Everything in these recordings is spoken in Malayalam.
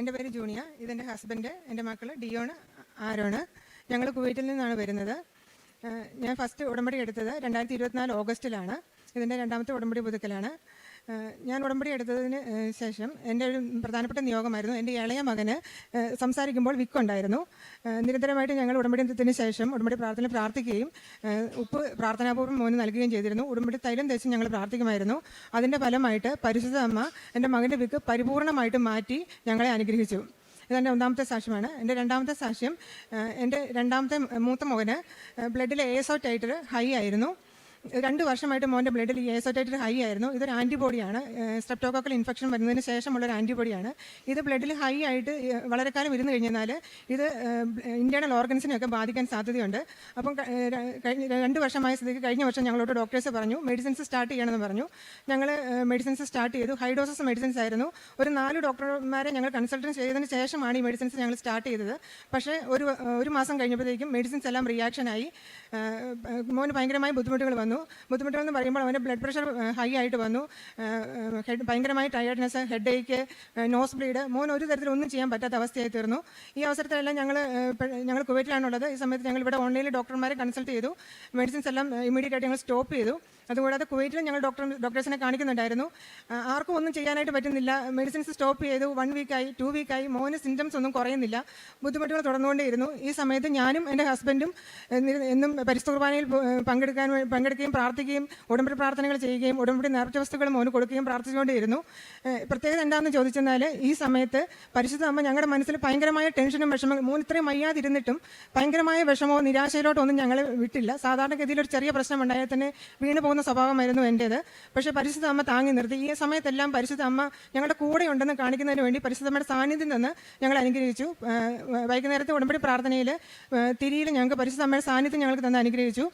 എന്റെ പേര് ജൂണിയ. ഇതെന്റെ ഹസ്ബൻഡ് എന്റെ മക്കൾ ഡിയോണ് ആരോണ്. ഞങ്ങൾ കുവൈറ്റിൽ നിന്നാണ് വരുന്നത്. ഞാൻ ഫസ്റ്റ് ഉടമ്പടി എടുത്തത് രണ്ടായിരത്തി ഇരുപത്തിനാല് ഓഗസ്റ്റിലാണ്. ഇതിന്റെ രണ്ടാമത്തെ ഉടമ്പടി പുതുക്കലാണ്. ഞാൻ ഉടമ്പടി എടുത്തതിന് ശേഷം എന്റെ ഒരു പ്രധാനപ്പെട്ട നിയോഗമായിരുന്നു. എന്റെ ഇളയ മകന് സംസാരിക്കുമ്പോൾ വിക്കുണ്ടായിരുന്നു നിരന്തരമായിട്ട് ഞങ്ങൾ ഉടമ്പടി എടുത്തതിന് ശേഷം ഉടമ്പടി പ്രാർത്ഥന പ്രാർത്ഥിക്കുകയും ഉപ്പ് പ്രാർത്ഥനാപൂർവം മോന് നൽകുകയും ചെയ്തിരുന്നു. ഉടമ്പടി തൈലം തേച്ച് ഞങ്ങൾ പ്രാർത്ഥിക്കുമായിരുന്നു. അതിന്റെ ഫലമായിട്ട് പരിശുദ്ധ അമ്മ എന്റെ മകന്റെ വിക്ക് പരിപൂർണമായിട്ട് മാറ്റി ഞങ്ങളെ അനുഗ്രഹിച്ചു. ഇതെന്റെ ഒന്നാമത്തെ സാക്ഷ്യമാണ്. എന്റെ രണ്ടാമത്തെ സാക്ഷ്യം എന്റെ രണ്ടാമത്തെ മൂത്ത മകന് ബ്ലഡിലെ ബ്ലഡിൽ എസോ ടൈറ്റർ ഹൈ ആയിരുന്നു. രണ്ട് വർഷമായിട്ട് മോന്റെ ബ്ലഡിൽ എസോ ഹൈ ആയിരുന്നു. ഇതൊരു ആന്റിബോഡിയാണ് സ്ട്രെപ്റ്റോകോക്കൽ ഇൻഫെക്ഷൻ വരുന്നതിന് ശേഷമുള്ള ഒരു ആന്റിബോഡിയാണ് ഇത് ബ്ലഡിൽ ഹൈ ആയിട്ട് വളരെ കാലം ഇരുന്ന് കഴിഞ്ഞാൽ ഇത് ഇന്റേണൽ ഓർഗൻസിനെയൊക്കെ ബാധിക്കാൻ സാധ്യതയുണ്ട്. അപ്പം കഴിഞ്ഞ രണ്ട് വർഷമായ സ്ഥിതിക്ക് കഴിഞ്ഞ വർഷം ഞങ്ങളോട് ഡോക്ടേഴ്സ് പറഞ്ഞു മെഡിസിൻസ് സ്റ്റാർട്ട് ചെയ്യണമെന്ന് പറഞ്ഞു. ഞങ്ങൾ മെഡിസിൻസ് സ്റ്റാർട്ട് ചെയ്തു. ഹൈ ഡോസസ് മെഡിസിൻസ് ആയിരുന്നു. ഒരു നാല് ഡോക്ടർമാരെ ഞങ്ങൾ കൺസൾട്ടൻസ് ചെയ്തതിന് ശേഷമാണ് ഈ മെഡിസിൻസ് ഞങ്ങൾ സ്റ്റാർട്ട് ചെയ്തത്. പക്ഷേ ഒരു ഒരു മാസം കഴിഞ്ഞപ്പോഴത്തേക്കും മെഡിസിൻസ് എല്ലാം റിയാക്ഷനായി മോന് ഭയങ്കരമായ ബുദ്ധിമുട്ടുകൾ വന്നു. ബുദ്ധിമുട്ടുകൾ എന്ന് പറയുമ്പോൾ അവന്റെ ബ്ലഡ് പ്രഷർ ഹൈ ആയിട്ട് വന്നു. ഹെഡ് ഭയങ്കരമായ ടയേർഡ്നെസ് ഹെഡ് ഏക്ക് നോസ് ബ്ലീഡ് മോൻ ഒരു തരത്തിലൊന്നും ചെയ്യാൻ പറ്റാത്ത അവസ്ഥയായി തീർന്നു. ഈ അവസരത്തിലെല്ലാം ഞങ്ങൾ ഞങ്ങൾ കുവൈറ്റിലാണുള്ളത്. ഈ സമയത്ത് ഞങ്ങൾ ഇവിടെ ഓൺലൈനിൽ ഡോക്ടർമാരെ കൺസൾട്ട് ചെയ്തു. മെഡിസിൻസ് എല്ലാം ഇമീഡിയറ്റ് ആയിട്ട് ഞങ്ങൾ സ്റ്റോപ്പ് ചെയ്തു. അതുകൂടാതെ കുവൈറ്റിൽ ഞങ്ങൾ ഡോക്ടർ ഡോക്ടേഴ്സിനെ കാണിക്കുന്നുണ്ടായിരുന്നു. ആർക്കും ഒന്നും ചെയ്യാനായിട്ട് പറ്റുന്നില്ല. മെഡിസിൻസ് സ്റ്റോപ്പ് ചെയ്തു. വൺ വീക്കായി ടു വീക്കായി. മോന് സിംറ്റംസ് ഒന്നും കുറയുന്നില്ല. ബുദ്ധിമുട്ടുകൾ തുടർന്നുകൊണ്ടേയിരുന്നു. ഈ സമയത്ത് ഞാനും എന്റെ ഹസ്ബൻഡും എന്നും പരിസ്ഥുർബാനയിൽ പങ്കെടുക്കാൻ പങ്കെടുക്കുകയും പ്രാർത്ഥിക്കുകയും ഉടമ്പടി പ്രാർത്ഥനകൾ ചെയ്യുകയും ഉടമ്പടി നേർച്ച വസ്തുക്കൾ മോന് കൊടുക്കുകയും പ്രാർത്ഥിച്ചുകൊണ്ടേയിരുന്നു. പ്രത്യേകത എന്താണെന്ന് ചോദിച്ചെന്നാൽ ഈ സമയത്ത് പരിശുദ്ധ അമ്മ ഞങ്ങളുടെ മനസ്സിൽ ഭയങ്കരമായ ടെൻഷനും വിഷമം മോൻ ഇത്രയും വയ്യാതിരുന്നിട്ടും ഭയങ്കരമായ വിഷമോ നിരാശയിലോട്ടൊന്നും ഞങ്ങളെ വിട്ടില്ല. സാധാരണഗതിയിൽ ഒരു ചെറിയ പ്രശ്നം ഉണ്ടായാൽ തന്നെ വീണ് സ്വഭാവമായിരുന്നു എന്റേത്. പക്ഷേ പരിശുദ്ധ അമ്മ താങ്ങി നിർത്തി. ഈ സമയത്തെല്ലാം പരിശുദ്ധ അമ്മ ഞങ്ങളുടെ കൂടെ ഉണ്ടെന്ന് കാണിക്കുന്നതിന് വേണ്ടി പരിശുദ്ധമ്മയുടെ സാന്നിധ്യം നിന്ന് ഞങ്ങൾ അനുഗ്രഹിച്ചു. വൈകുന്നേരത്തെ ഉടമ്പടി പ്രാർത്ഥനയിൽ തിരിയിൽ ഞങ്ങൾക്ക് പരിശുദ്ധ അമ്മയുടെ സാന്നിധ്യം ഞങ്ങൾക്ക് തന്നെ അനുഗ്രഹിച്ചു.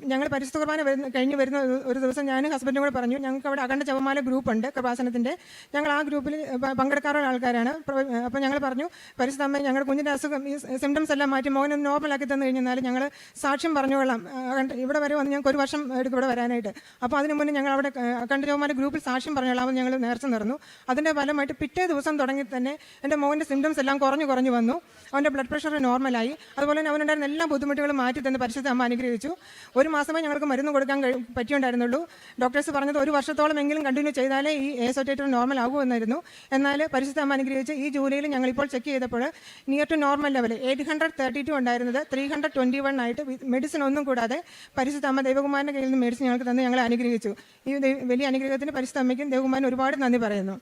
ഞങ്ങൾ പരിശുദ്ധ കുർബാന വരുന്ന കഴിഞ്ഞ് വരുന്ന ഒരു- ദിവസം ഞാൻ ഹസ്ബൻഡും കൂടെ പറഞ്ഞു ഞങ്ങൾക്ക് അവിടെ അഖണ്ഡ ഗ്രൂപ്പ് ഉണ്ട് കൃപാസനത്തിന്റെ ഞങ്ങൾ ആ ഗ്രൂപ്പിൽ പങ്കെടുക്കാറുള്ള ആൾക്കാരാണ്. അപ്പോൾ ഞങ്ങൾ പറഞ്ഞു പരിശുദ്ധ അമ്മ ഞങ്ങളുടെ കുഞ്ഞിന്റെ അസുഖം ഈ സിംറ്റംസ് എല്ലാം മാറ്റി മോനെ നോർമലാക്കി തന്നു കഴിഞ്ഞാൽ ഞങ്ങൾ സാക്ഷ്യം പറഞ്ഞുകൊള്ളാം. ഇവിടെ വരെ വന്ന് ഞങ്ങൾക്ക് ഒരു വർഷം എടുക്കും ഇവിടെ വരാനായിട്ട്. അപ്പോൾ അതിന് മുന്നേ ഞങ്ങൾ അവിടെ അഖണ്ഡ ജപമാല ഗ്രൂപ്പിൽ സാക്ഷ്യം പറഞ്ഞുകൊള്ളാമെന്ന് ഞങ്ങൾ നേർച്ച നിറന്നു അതിന്റെ ഫലമായിട്ട് പിറ്റേ ദിവസം തുടങ്ങി തന്നെ എന്റെ മോന്റെ സിംറ്റംസ് എല്ലാം കുറഞ്ഞു കുറഞ്ഞു വന്നു. അവന്റെ ബ്ലഡ് പ്രഷർ നോർമലായി അതുപോലെ തന്നെ അവനുണ്ടായിരുന്ന എല്ലാ ബുദ്ധിമുട്ടുകളും മാറ്റി തന്നെ പരിശുദ്ധ അമ്മ അനുഗ്രഹിച്ചു. ഒരു മാസമേ ഞങ്ങൾക്ക് മരുന്ന് കൊടുക്കാൻ കഴി പറ്റിയുണ്ടായിരുന്നുള്ളൂ. ഡോക്ടേഴ്സ് പറഞ്ഞത് ഒരു വർഷത്തോളം എങ്കിലും കണ്ടിന്യൂ ചെയ്താലേ ഈ ഏസോറ്റേറ്റർ നോർമൽ ആകൂ എന്നായിരുന്നു. എന്നാൽ പരിശുദ്ധ അനുഗ്രഹിച്ച് ഈ ജൂലൈയിൽ ഞങ്ങളിപ്പോൾ ചെക്ക് ചെയ്തപ്പോൾ near to normal level eight hundred thirty two ഉണ്ടായിരുന്നത് ത്രീ ഹൺഡ്രഡ് ട്വന്റി വൺ ആയിട്ട് മെഡിസിൻ ഒന്നും കൂടാതെ പരിശുദ്ധ അമ്മ ദേവകുമാരന്റെ കയ്യിൽ നിന്ന് മെഡിസിൻ ഞങ്ങൾക്ക് തന്ന് ഞങ്ങളെ അനുഗ്രഹിച്ചു. ഈ വലിയ അനുഗ്രഹത്തിന് പരിശുദ്ധ അമ്മയ്ക്കും ഒരുപാട് നന്ദി പറയുന്നു.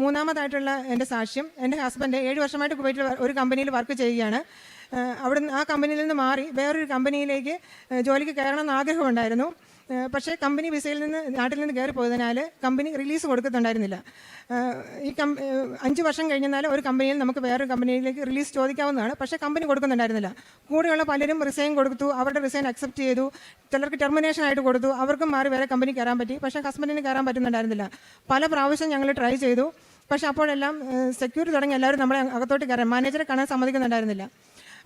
മൂന്നാമതായിട്ടുള്ള എന്റെ സാക്ഷ്യം എന്റെ ഹസ്ബൻഡ് ഏഴ് വർഷമായിട്ട് കുവൈറ്റിൽ ഒരു കമ്പനിയിൽ വർക്ക് ചെയ്യുകയാണ്. അവിടുന്ന് ആ കമ്പനിയിൽ നിന്ന് മാറി വേറൊരു കമ്പനിയിലേക്ക് ജോലിക്ക് കയറണമെന്ന് ആഗ്രഹമുണ്ടായിരുന്നു. പക്ഷേ കമ്പനി വിസയിൽ നിന്ന് നാട്ടിൽ നിന്ന് കയറി പോയതിനാൽ കമ്പനി റിലീസ് കൊടുക്കുന്നുണ്ടായിരുന്നില്ല ഏഹ് ഈ കം അഞ്ച് വർഷം കഴിഞ്ഞാൽ ഒരു കമ്പനിയിൽ നമുക്ക് വേറൊരു കമ്പനിയിലേക്ക് റിലീസ് ചോദിക്കാവുന്നതാണ്. പക്ഷേ കമ്പനി കൊടുക്കുന്നുണ്ടായിരുന്നില്ല. കൂടെയുള്ള പലരും റിസൈൻ കൊടുത്തു അവരുടെ റിസൈൻ അക്സെപ്റ്റ് ചെയ്തു ചിലർക്ക് ടെർമിനേഷൻ ആയിട്ട് കൊടുത്തു അവർക്കും മാറി വേറെ കമ്പനി കയറാൻ പറ്റി. പക്ഷേ ഹസ്ബൻഡിന് കയറാൻ പറ്റുന്നുണ്ടായിരുന്നില്ല. പല പ്രാവശ്യം ഞങ്ങൾ ട്രൈ ചെയ്തു. പക്ഷേ അപ്പോഴെല്ലാം സെക്യൂരിറ്റി തുടങ്ങി എല്ലാവരും നമ്മളെ അകത്തോട്ട് കയറാൻ മാനേജറെ കാണാൻ സമ്മതിക്കുന്നുണ്ടായിരുന്നില്ല.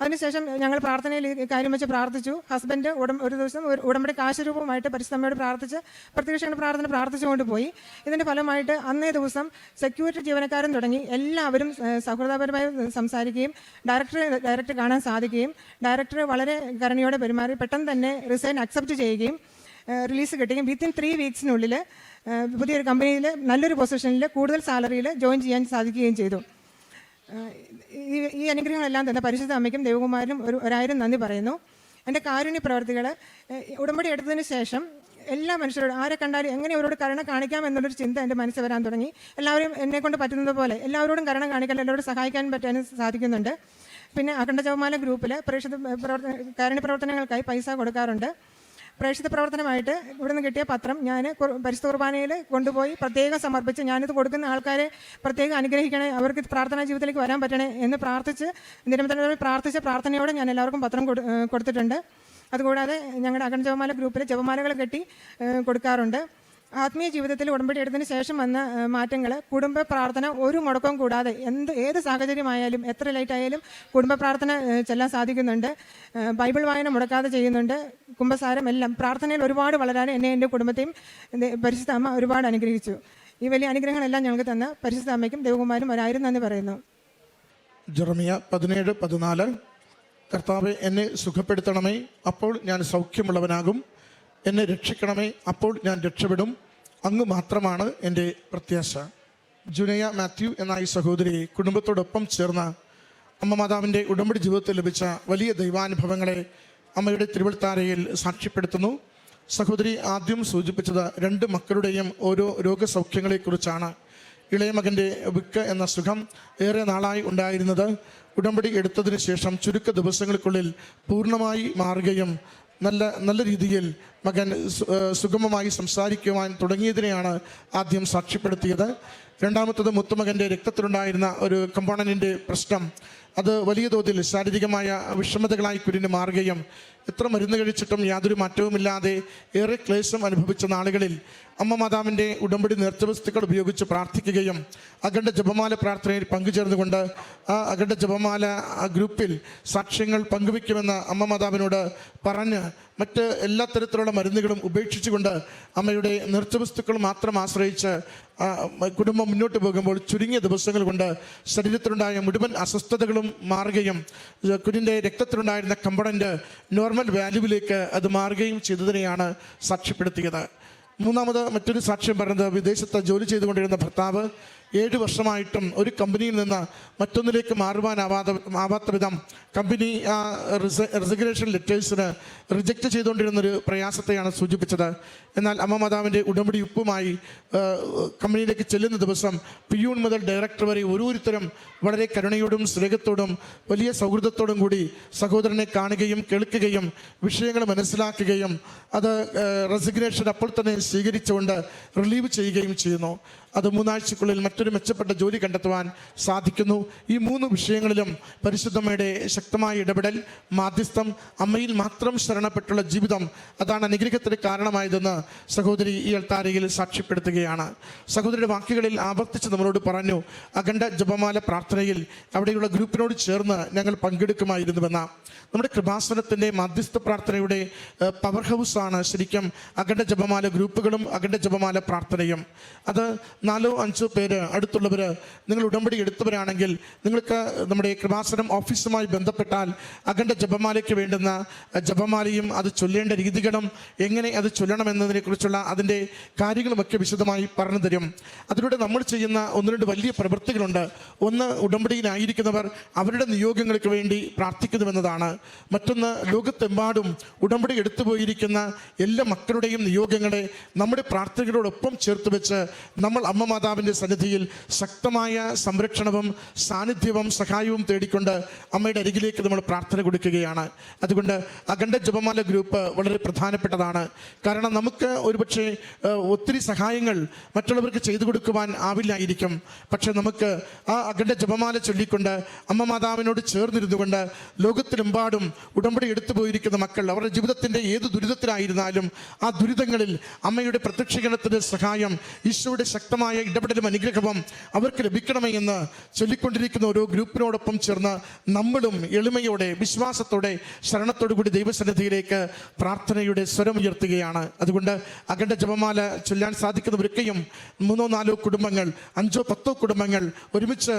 അതിനുശേഷം ഞങ്ങൾ പ്രാർത്ഥനയിൽ കാര്യം വെച്ച് പ്രാർത്ഥിച്ചു. ഹസ്ബൻഡ് ഉടം ഒരു ദിവസം ഒരു ഉടമ്പടി കാശരൂപമായിട്ട് പരിശുദ്ധമ്മയോട് പ്രാർത്ഥിച്ച് പ്രത്യക്ഷ പ്രാർത്ഥന പ്രാർത്ഥിച്ചുകൊണ്ട് പോയി. ഇതിന്റെ ഫലമായിട്ട് അന്നേ ദിവസം സെക്യൂരിറ്റി ജീവനക്കാരൻ തുടങ്ങി. എല്ലാവരും സൗഹൃദപരമായി സംസാരിക്കുകയും ഡയറക്ടർ ഡയറക്ടർ കാണാൻ സാധിക്കുകയും ഡയറക്ടർ വളരെ കരുണയോടെ പെരുമാറി പെട്ടെന്ന് തന്നെ റിസൈൻ അക്സെപ്റ്റ് ചെയ്യുകയും റിലീസ് കിട്ടുകയും വിത്തിൻ ത്രീ വീക്സിനുള്ളിൽ പുതിയൊരു കമ്പനിയിൽ നല്ലൊരു പൊസിഷനിൽ കൂടുതൽ സാലറിയിൽ ജോയിൻ ചെയ്യാൻ സാധിക്കുകയും ചെയ്തു. ഈ അനുഗ്രഹങ്ങളെല്ലാം തന്നെ പരിശുദ്ധ അമ്മയ്ക്കും ദേവകുമാരനും ഒരു ഒരായിരം നന്ദി പറയുന്നു. എന്റെ കാരുണ്യ പ്രവർത്തികൾ ഉടമ്പടി എടുത്തതിന് ശേഷം എല്ലാ മനുഷ്യരോടും ആരെ കണ്ടാലും എങ്ങനെ അവരോട് കരുണ കാണിക്കാം എന്നുള്ളൊരു ചിന്ത എന്റെ മനസ്സിൽ വരാൻ തുടങ്ങി. എല്ലാവരും എന്നെ കൊണ്ട് പറ്റുന്നത് പോലെ എല്ലാവരോടും കരുണ കാണിക്കാൻ എല്ലാവരോടും സഹായിക്കാൻ പറ്റാനും സാധിക്കുന്നുണ്ട്. പിന്നെ അഖണ്ഡ ജവമാല ഗ്രൂപ്പിൽ പ്രേക്ഷിത പ്രവർത്തന കാരുണ്യ പ്രവർത്തനങ്ങൾക്കായി പൈസ കൊടുക്കാറുണ്ട്. പ്രേക്ഷിത പ്രവർത്തനമായിട്ട് ഇവിടുന്ന് കിട്ടിയ പത്രം ഞാൻ പരിശുദ്ധ കുർബാനയിൽ കൊണ്ടുപോയി പ്രത്യേകം സമർപ്പിച്ച് ഞാനിത് കൊടുക്കുന്ന ആൾക്കാരെ പ്രത്യേകം അനുഗ്രഹിക്കണേ അവർക്ക് പ്രാർത്ഥനാ ജീവിതത്തിലേക്ക് വരാൻ പറ്റണേ എന്ന് പ്രാർത്ഥിച്ച് നിരന്തരം പ്രാർത്ഥിച്ച പ്രാർത്ഥനയോടെ ഞാൻ എല്ലാവർക്കും പത്രം കൊടുത്തിട്ടുണ്ട്. അതുകൂടാതെ ഞങ്ങളുടെ അഖണ്ഡ ജപമാല ഗ്രൂപ്പിൽ ജപമാലകൾ കെട്ടി കൊടുക്കാറുണ്ട്. ആത്മീയ ജീവിതത്തിൽ ഉടമ്പടി എടുത്തതിന് ശേഷം വന്ന മാറ്റങ്ങൾ കുടുംബ പ്രാർത്ഥന ഒരു മുടക്കം കൂടാതെ എന്ത് ഏത് സാഹചര്യമായാലും എത്ര ലൈറ്റ് ആയാലും കുടുംബ പ്രാർത്ഥന ചെല്ലാൻ സാധിക്കുന്നുണ്ട്. ബൈബിൾ വായന മുടക്കാതെ ചെയ്യുന്നുണ്ട്. കുംഭസാരം എല്ലാം പ്രാർത്ഥനയിൽ ഒരുപാട് വളരാൻ എന്നെ എന്റെ കുടുംബത്തെയും പരിശുദ്ധ അമ്മ ഒരുപാട് അനുഗ്രഹിച്ചു. ഈ വലിയ അനുഗ്രഹങ്ങളെല്ലാം ഞങ്ങൾക്ക് തന്ന പരിശുദ്ധ അമ്മയ്ക്കും ദേവകുമാരും ഒരായിരം നന്ദി പറയുന്നു. ജെറമിയ പതിനേഴ് പതിനാല് കർത്താവ് എന്നെ സുഖപ്പെടുത്തണമേ. അപ്പോൾ ഞാൻ സൗഖ്യമുള്ളവനാകും. എന്നെ രക്ഷിക്കണമേ. അപ്പോൾ ഞാൻ രക്ഷപ്പെടും. അങ്ങ് മാത്രമാണ് എന്റെ പ്രത്യാശ. ജുനയ മാത്യു എന്ന ഈ സഹോദരി കുടുംബത്തോടൊപ്പം ചേർന്ന അമ്മ മാതാവിന്റെ ഉടമ്പടി ജീവിതത്തിൽ ലഭിച്ച വലിയ ദൈവാനുഭവങ്ങളെ അമ്മയുടെ തിരുവൾത്താരയിൽ സാക്ഷ്യപ്പെടുത്തുന്നു. സഹോദരി ആദ്യം സൂചിപ്പിച്ചത് രണ്ട് മക്കളുടെയും ഓരോ രോഗസൗഖ്യങ്ങളെക്കുറിച്ചാണ്. ഇളയ മകന്റെ വിക്ക് എന്ന സുഖം ഏറെ നാളായി ഉണ്ടായിരുന്നത്. ഉടമ്പടി എടുത്തതിന് ശേഷം ചുരുക്ക ദിവസങ്ങൾക്കുള്ളിൽ പൂർണമായി മാറുകയും നല്ല നല്ല രീതിയിൽ മകൻ സുഗമമായി സംസാരിക്കുവാൻ തുടങ്ങിയതിനെയാണ് ആദ്യം സാക്ഷ്യപ്പെടുത്തിയത്. രണ്ടാമത്തത് മുത്തുമകന്റെ രക്തത്തിലുണ്ടായിരുന്ന ഒരു കമ്പോണന്റിന്റെ പ്രശ്നം. അത് വലിയ തോതിൽ ശാരീരികമായ വിഷമതകളായി കുരിഞ്ഞ് മാറുകയും എത്ര മരുന്ന് കഴിച്ചിട്ടും യാതൊരു മാറ്റവുമില്ലാതെ ഏറെ ക്ലേശം അനുഭവിച്ച നാളുകളിൽ അമ്മ മാതാവിന്റെ ഉടമ്പടി നേർച്ചവസ്തുക്കൾ ഉപയോഗിച്ച് പ്രാർത്ഥിക്കുകയും അഖണ്ഡ ജപമാല പ്രാർത്ഥനയിൽ പങ്കുചേർന്നുകൊണ്ട് ആ അഖണ്ഡ ജപമാല ഗ്രൂപ്പിൽ സാക്ഷ്യങ്ങൾ പങ്കുവയ്ക്കുമെന്ന് അമ്മ മാതാവിനോട് പറഞ്ഞ് മറ്റ് എല്ലാ തരത്തിലുള്ള മരുന്നുകളും ഉപേക്ഷിച്ചുകൊണ്ട് അമ്മയുടെ നൃത്തവസ്തുക്കൾ മാത്രം ആശ്രയിച്ച് കുടുംബം മുന്നോട്ട് പോകുമ്പോൾ ചുരുങ്ങിയ ദിവസങ്ങൾ കൊണ്ട് ശരീരത്തിലുണ്ടായ മുഴുവൻ അസ്വസ്ഥതകളും മാറുകയും കുഞ്ഞിന്റെ രക്തത്തിലുണ്ടായിരുന്ന കമ്പണന്റ് നോർമൽ വാല്യൂവിലേക്ക് അത് മാറുകയും ചെയ്തതിനെയാണ് സാക്ഷ്യപ്പെടുത്തിയത്. മൂന്നാമത് മറ്റൊരു സാക്ഷ്യം പറഞ്ഞത് വിദേശത്ത് ജോലി ചെയ്തുകൊണ്ടിരുന്ന ഭർത്താവ് ഏഴ് വർഷമായിട്ടും ഒരു കമ്പനിയിൽ നിന്ന് മറ്റൊന്നിലേക്ക് മാറുവാനാവാതെ ആവാത്ത വിധം കമ്പനി ആ റിസിഗ്നേഷൻ ലെറ്റേഴ്സിന് റിജക്റ്റ് ചെയ്തുകൊണ്ടിരുന്നൊരു പ്രയാസത്തെയാണ് സൂചിപ്പിച്ചത്. എന്നാൽ അമ്മ മാതാവിന്റെ ഉടമ്പടി ഉപ്പുമായി കമ്പനിയിലേക്ക് ചെല്ലുന്ന ദിവസം പിയൂൺ മുതൽ ഡയറക്ടർ വരെ ഓരോരുത്തരും വളരെ കരുണയോടും സ്നേഹത്തോടും വലിയ സൗഹൃദത്തോടും കൂടി സഹോദരനെ കാണുകയും കേൾക്കുകയും വിഷയങ്ങൾ മനസ്സിലാക്കുകയും അത് റെസിഗ്നേഷൻ അപ്പോൾ തന്നെ സ്വീകരിച്ചുകൊണ്ട് റിലീവ് ചെയ്യുകയും ചെയ്യുന്നു. അത് മൂന്നാഴ്ചക്കുള്ളിൽ മറ്റൊരു മെച്ചപ്പെട്ട ജോലി കണ്ടെത്തുവാൻ സാധിക്കുന്നു. ഈ മൂന്ന് വിഷയങ്ങളിലും പരിശുദ്ധമ്മയുടെ ശക്തമായ ഇടപെടൽ മാധ്യസ്ഥം അമ്മയിൽ മാത്രം ശരണപ്പെട്ടുള്ള ജീവിതം അതാണ് അനുഗ്രഹത്തിന് കാരണമായതെന്ന് സഹോദരി ഈ അൾത്താരയിൽ സാക്ഷ്യപ്പെടുത്തുകയാണ്. സഹോദരിയുടെ വാക്കുകളിൽ ആവർത്തിച്ച് നമ്മളോട് പറഞ്ഞു അഖണ്ഡ ജപമാല പ്രാർത്ഥനയിൽ അവിടെയുള്ള ഗ്രൂപ്പിനോട് ചേർന്ന് ഞങ്ങൾ പങ്കെടുക്കുമായിരുന്നുവെന്ന. നമ്മുടെ കൃപാസനത്തിന്റെ മാധ്യസ്ഥ പ്രാർത്ഥനയുടെ പവർ ഹൗസാണ് ശരിക്കും അഖണ്ഡ ജപമാല ഗ്രൂപ്പുകളും അഖണ്ഡ ജപമാല പ്രാർത്ഥനയും. അത് നാലോ അഞ്ചോ പേര് അടുത്തുള്ളവർ നിങ്ങൾ ഉടമ്പടി എടുത്തവരാണെങ്കിൽ നിങ്ങൾക്ക് നമ്മുടെ കൃപാസനം ഓഫീസുമായി ബന്ധപ്പെട്ടാൽ അഖണ്ഡ ജപമാലയ്ക്ക് വേണ്ടുന്ന ജപമാലയും അത് ചൊല്ലേണ്ട രീതികളും എങ്ങനെ അത് ചൊല്ലണം എന്നതിനെക്കുറിച്ചുള്ള അതിന്റെ കാര്യങ്ങളുമൊക്കെ വിശദമായി പറഞ്ഞു തരും. അതിലൂടെ നമ്മൾ ചെയ്യുന്ന ഒന്ന് രണ്ട് വലിയ പ്രവൃത്തികളുണ്ട്. ഒന്ന് ഉടമ്പടിയിലായിരിക്കുന്നവർ അവരുടെ നിയോഗങ്ങൾക്ക് വേണ്ടി പ്രാർത്ഥിക്കുന്നുവെന്നതാണ്. മറ്റൊന്ന് ലോകത്തെമ്പാടും ഉടമ്പടി എടുത്തു പോയിരിക്കുന്ന എല്ലാ മക്കളുടെയും നിയോഗങ്ങളെ നമ്മുടെ പ്രാർത്ഥനകളോടൊപ്പം ചേർത്ത് വെച്ച് നമ്മൾ അമ്മ മാതാവിന്റെ സന്നിധിയിൽ ശക്തമായ സംരക്ഷണവും സാന്നിധ്യവും സഹായവും തേടിക്കൊണ്ട് അമ്മയുടെ അരികിലേക്ക് നമ്മൾ പ്രാർത്ഥന കൊടുക്കുകയാണ്. അതുകൊണ്ട് അഖണ്ഡ ജപമാല ഗ്രൂപ്പ് വളരെ പ്രധാനപ്പെട്ടതാണ്. കാരണം നമുക്ക് ഒരുപക്ഷെ ഒത്തിരി സഹായങ്ങൾ മറ്റുള്ളവർക്ക് ചെയ്തു കൊടുക്കുവാൻ ആവില്ലായിരിക്കും. പക്ഷെ നമുക്ക് ആ അഖണ്ഡ ജപമാല ചൊല്ലിക്കൊണ്ട് അമ്മ മാതാവിനോട് ചേർന്നിരുന്നുകൊണ്ട് ലോകത്തിലെമ്പാടും ഉടമ്പടി എടുത്തു പോയിരിക്കുന്ന മക്കൾ അവരുടെ ജീവിതത്തിന്റെ ഏത് ദുരിതത്തിലായിരുന്നാലും ആ ദുരിതങ്ങളിൽ അമ്മയുടെ പ്രത്യക്ഷീകരണത്തിന്റെ സഹായം ഈശോയുടെ ശക്തമായ ഇടപെടലും അനുഗ്രഹവും അവർക്ക് ലഭിക്കണമേ എന്ന് ചൊല്ലിക്കൊണ്ടിരിക്കുന്ന ഓരോ ഗ്രൂപ്പിനോടൊപ്പം ചേർന്ന് നമ്മളും എളിമയോടെ വിശ്വാസത്തോടെ ശരണത്തോടു കൂടി ദൈവസന്നിധിയിലേക്ക് പ്രാർത്ഥനയുടെ സ്വരം ഉയർത്തുകയാണ്. അതുകൊണ്ട് അഖണ്ഡ ജപമാല ചൊല്ലാൻ സാധിക്കുന്നവരൊക്കെയും മൂന്നോ നാലോ കുടുംബങ്ങൾ അഞ്ചോ പത്തോ കുടുംബങ്ങൾ ഒരുമിച്ച്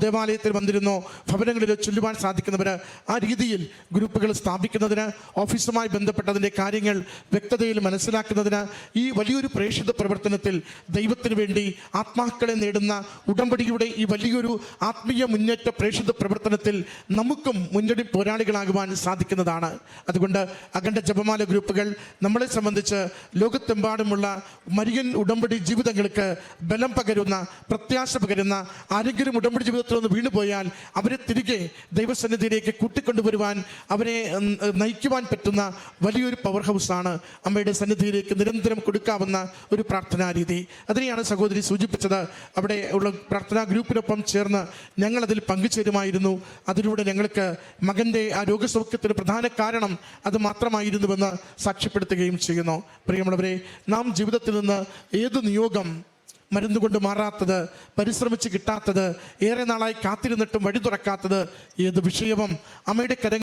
ദേവാലയത്തിൽ വന്നിരുന്നോ ഭവനങ്ങളിൽ ചൊല്ലുവാൻ സാധിക്കുന്നവർ ആ രീതിയിൽ ഗ്രൂപ്പുകൾ സ്ഥാപിക്കുന്നതിന് ഓഫീസുമായി ബന്ധപ്പെട്ടതിന്റെ കാര്യങ്ങൾ വ്യക്തതയിൽ മനസ്സിലാക്കുന്നതിന് ഈ വലിയൊരു പ്രേക്ഷിത പ്രവർത്തനത്തിൽ ദൈവത്തിന് വേണ്ടി ആത്മാക്കളെ നേടുന്ന ഉടമ്പടിയുടെ ഈ വലിയൊരു ആത്മീയ മുന്നേറ്റ പ്രേക്ഷിത പ്രവർത്തനത്തിൽ നമുക്കും മുന്നണി പോരാളികളാകുവാൻ സാധിക്കുന്നതാണ്. അതുകൊണ്ട് അഖണ്ഡ ജപമാല ഗ്രൂപ്പുകൾ നമ്മളെ സംബന്ധിച്ച് ലോകത്തെമ്പാടുമുള്ള മരിയൻ ഉടമ്പടി ജീവിതങ്ങൾക്ക് ബലം പകരുന്ന പ്രത്യാശ പകരുന്ന ആരെങ്കിലും ഉടമ്പടി ജീവിതത്തിൽ നിന്ന് വീണുപോയാൽ അവരെ തിരികെ ദൈവസന്നിധിയിലേക്ക് കൂട്ടിക്കൊണ്ടുവരുവാൻ അവരെ നയിക്കുവാൻ പറ്റുന്ന വലിയൊരു പവർ ഹൗസാണ് അമ്മയുടെ സന്നിധിയിലേക്ക് നിരന്തരം കൊടുക്കാവുന്ന ഒരു പ്രാർത്ഥനാ രീതി അതിനെയാണ് സഹോദരി സൂചിപ്പിച്ചത് അവിടെ ഉള്ള പ്രാർത്ഥനാ ഗ്രൂപ്പിനൊപ്പം ചേർന്ന് ഞങ്ങളതിൽ പങ്കുചേരുമായിരുന്നു. അതിലൂടെ ഞങ്ങൾക്ക് മകന്റെ ആ രോഗസൗഖ്യത്തിന് പ്രധാന കാരണം അത് മാത്രമായിരുന്നുവെന്ന് സാക്ഷ്യപ്പെടുത്തുകയും ചെയ്യുന്നു. പ്രിയമുള്ളവരെ നാം ജീവിതത്തിൽ നിന്ന് ഏത് നിയോഗം മരുന്ന് കൊണ്ട് മാറാത്തത് പരിശ്രമിച്ച് കിട്ടാത്തത് ഏറെ നാളായി കാത്തിരുന്നിട്ടും വഴി തുറക്കാത്തത് ഏത് വിഷയവും അമ്മയുടെ കരങ്ങൾ